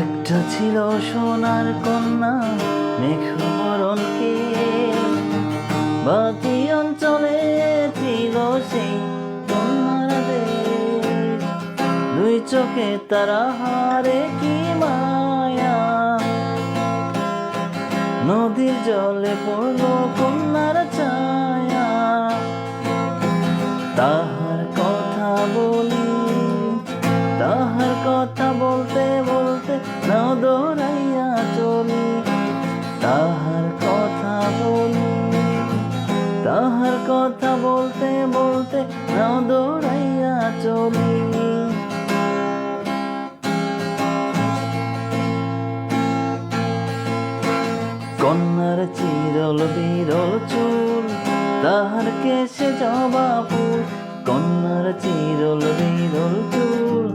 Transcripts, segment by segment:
একটা ছিল সোনার কন্যা মেঘবরণকে বাকি অঞ্চলে ছিল সেই কন্যার দুই চোখে তারা হারে কি মায়া? নদীর জলে পড়ল কন্যার ছায়া। তাহার নাও দৌড়াইয়া চলি। কন্যার চিরল বিরল চুল, তাহার কেশে জবা ফুল কন্যার চিরল বিরল চুল,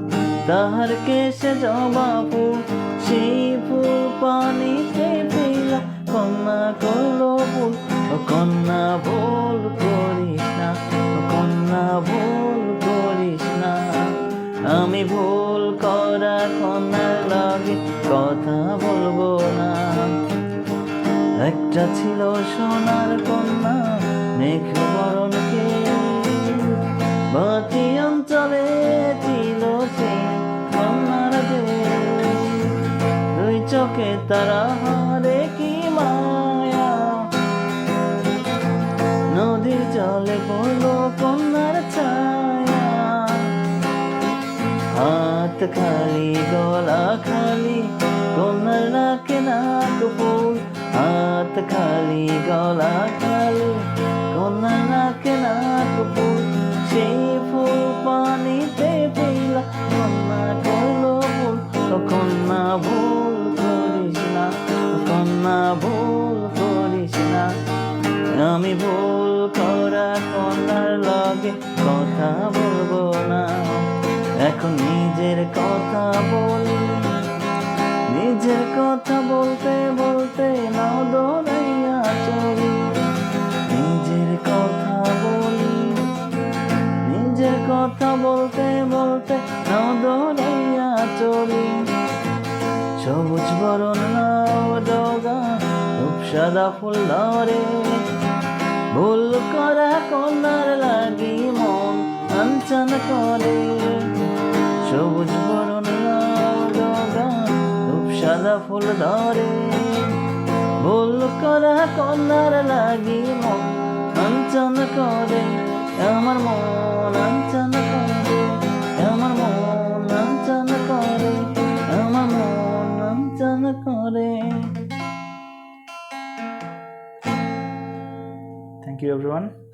তাহার কেশে জবা ফুল সেই ফুল পানিতে কন্যা করল ফুল কন্যা ভুল ভুল করিস না। আমি ভুল করা কন্যার লাগে কথা বলব না। একটা ছিল সোনার কন্যা, মেঘ বরণকে বাকি অঞ্চলে ছিল সে কন্যার। দুই চোখে তারা হারে কি মায়া খালি, গলা খালি কন্যার নাকে নাক ফুল, হাত খালি, গলা খালি কন্যার নাকে নাক ফুল, সেই ফুল পানিতে ফেলা, কন্যা করল ভুল কন্যা ভুল করিস না কন্যা ভুল করিস না। আমি ভুল করা কন্যার লগে কথা বলব নাও দৌড়াইয়া চলি সবুজ বরণ নাও ডগা সাদা ফুল ধরে। ভুল করা কন্যার লাগি মন আঞ্চন করে। সবুজ বরণ নাও ডগা সাদা ফুল ধরে। ভুল করা কন্যার লাগি মন আঞ্চন করে। আমার মন Thank you everyone.